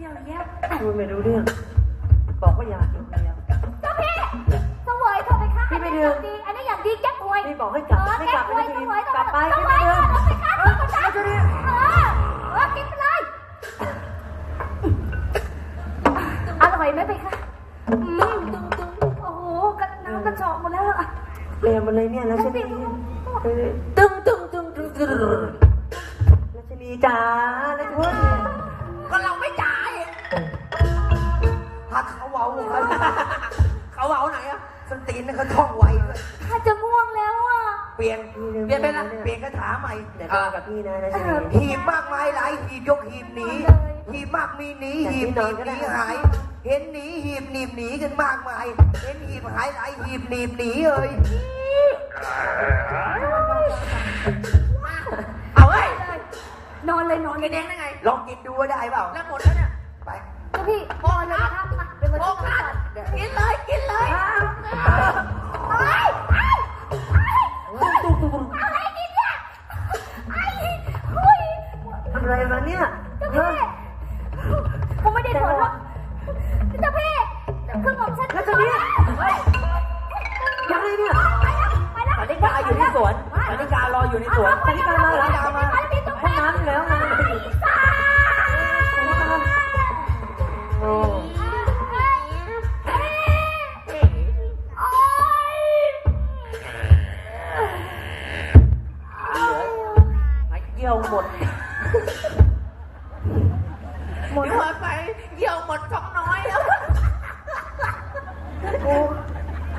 เกี่ยวแย้วพูดไม่รู้เรื่อง บอกว่าอยากอยู่คนเดียวเจ้าพี่เสวยเธอไปค่ะพี่ไม่อันดื่นี้อมย่างดีอันนี้อย่างดีแก้ควยพี่บอกให้กลับเออไม่แก้กลับควยไม่เสดีวยกลับไปเสพี่วไม่ยดื่มเออไปค่ะเอกิอนไปไม่เลยใช่ดิเออเออกินไปเลยอร่อยไหมไปค่ะอืมโอ้โหกระน้ำกระจอกหมดแล้วอะเรียนมาเลยเนี่ยแล้วชนีเออตึ้งตึ้งตึ้งตึ้งตึ้งแล้วชนีจ๋า เขาเว้าเขาเขาเว้าไหนอะสนตีนนั่นเขาท่องไวด้วยข้าจะง่วงแล้วอะ เปลี่ยน เปลี่ยนไปละ เปลี่ยนคาถาใหม่เดี๋ยวเอมาอกับพี่นะแล้วชนีหีบมากมายหลายหีบยกหีบหนีหีบมากมีหนีหีบหนีบหนีหาย เห็นหนีหีบหนีบหนีกันมากมาย เห็นหีบหายหลายหีบหนีบหนีเอ้ยเอาเอ้ยนอนเลยนอนเลกิยนเองได้ไง ลองกินดูว่าได้เปล่าแล้วหมดแล้วเนี่ย ไปเจ้าพี่นอนเลยนะครับมาเป็นวันโอ้ที่กัดกินเลยกินเลยไอ้ไอ้อะไรกินเนี่ยไอ้เฮ้ยทำอะไรมาเนี่ยเจ้าพี่ผมไม่ได้ผลหรอกเจ้าพี่เครื่องของฉันแล้วชนีเฮ้ยยังไงเนี่ยไปแล้วไปแล้วปณิกาอยู่ที่สวนปณิการออยู่ในสวนปณิกามาเหรอปณิกามาห้องน้ำอยู่แล้วไง ไอ้เยี่ยวหมดหมดไปเยี่ยวหมดท้องน้อยแล้ว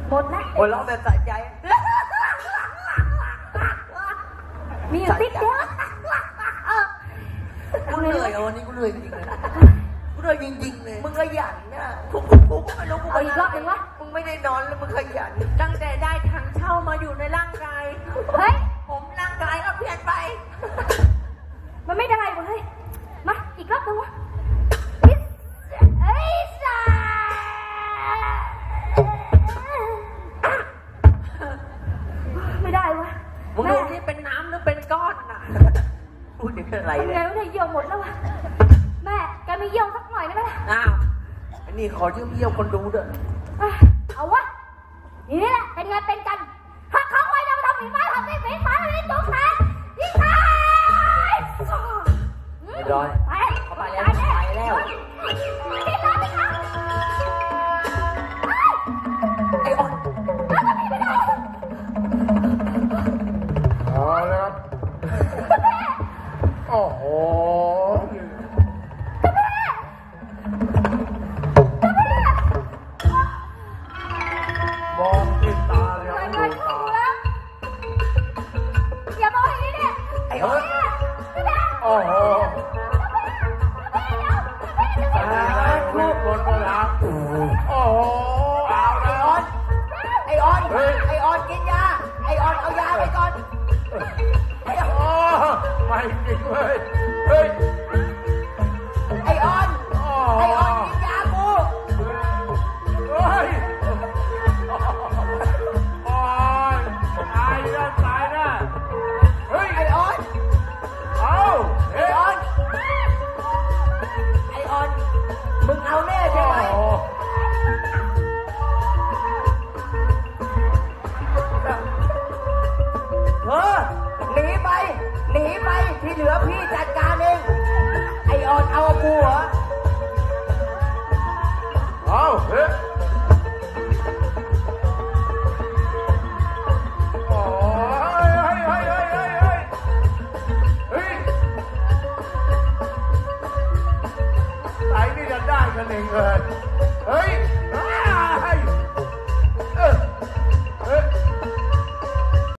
หมดแล้วหัวเราะแบบสะใจ มีอยู่ติ๊กเดียวเออกูเหนื่อยอะวันนี้กูเหนื่อยจริงๆเลยกูเหนื่อยจริงๆเลยมึงขยันนะกูกูกูก็ไม่รู้กู ดแล้ววะแม่แกไม่เยี่ยวสักหน่อยได้ไหมล่ะอ้าวอันนี้ขอชื่อเยี่ยวคนดูด้วยอะเอาวะนี่แหละเป็นไงเป็นกันหักเขาไว้นะมาทำหมีไม้ทำให้หมีไม้ทำให้ตกแขนยิงตายเรียบร้อย ไปเข้าไปแล้วตายน่ไปแล้วกินแล้วไหมคะไอ้อ่อนแล้วจะมีไม่ได้เอาละครับ โอ้โห ฮะโอ้โหสาธุบนต์พลังโอ้โหเอาไอ้แล้วอ่อนไอออนไอออนกินยาไอออนเอายาไปก่อนไอ้อ่อนโอ้ไม่จริงเลย กันเองเลย เฮ้ย